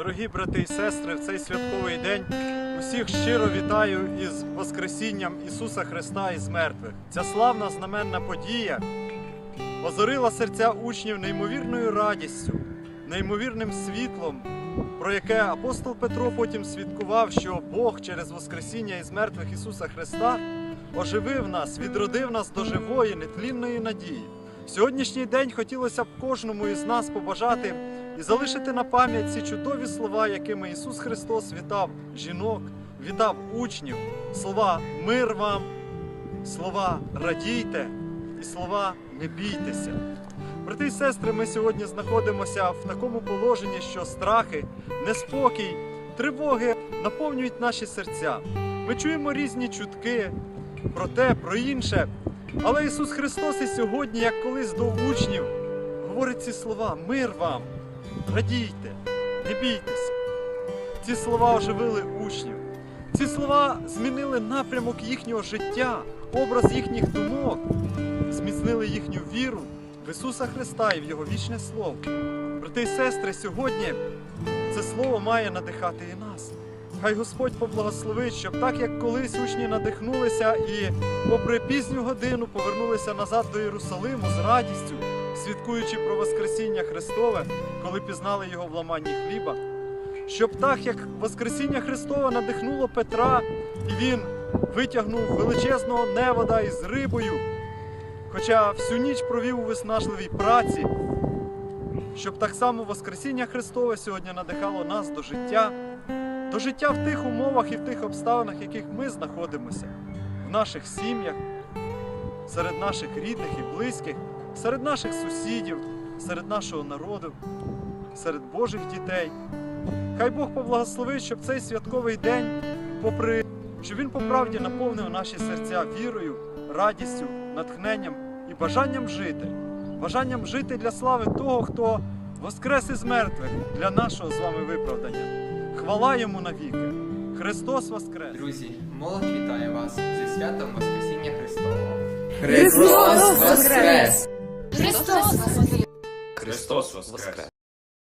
Дорогі брати і сестри, в цей святковий день усіх щиро вітаю із Воскресінням Ісуса Христа із мертвих. Ця славна знаменна подія озорила серця учнів неймовірною радістю, неймовірним світлом, про яке апостол Петро потім свідкував, що Бог через Воскресіння із мертвих Ісуса Христа оживив нас, відродив нас до живої, нетлінної надії. В Сьогоднішній день хотілося б кожному із нас побажати і залишити на пам'ять ці чудові слова, якими Ісус Христос вітав жінок, вітав учнів, слова мир вам, слова радійте і слова не бійтеся. Брати і сестри, ми сьогодні знаходимося в такому положенні, що страхи, неспокій, тривоги наповнюють наші серця. Ми чуємо різні чутки про те, про інше. Але Ісус Христос і сьогодні, як колись до учнів, говорить ці слова: мир вам, радійте, не бійтеся. Ці слова оживили учнів. Ці слова змінили напрямок їхнього життя, образ їхніх думок, зміцнили їхню віру в Ісуса Христа і в Його вічне Слово. Брати і сестри, сьогодні це слово має надихати і нас. Хай Господь поблагословить, щоб так як колись учні надихнулися і, попри пізню годину, повернулися назад до Єрусалиму з радістю, свідкуючи про Воскресіння Христове, коли пізнали його в ламанні хліба. Щоб так як Воскресіння Христове надихнуло Петра, і він витягнув величезного невода із рибою, хоча всю ніч провів у виснажливій праці, щоб так само Воскресіння Христове сьогодні надихало нас до життя, життя в тих умовах і в тих обставинах, в яких ми знаходимося, в наших сім'ях, серед наших рідних і близьких, серед наших сусідів, серед нашого народу, серед Божих дітей. Хай Бог поблагословить, щоб цей святковий день, попри що він по правді наповнив наші серця вірою, радістю, натхненням і бажанням жити, бажанням жити для слави того, хто воскрес із мертвих для нашого з вами виправдання. Хвала йому навіки! Христос Воскрес! Друзі, молодь вітає вас зі святом Воскресіння Христового. Христос Воскрес! Христос Воскрес! Христос Воскрес!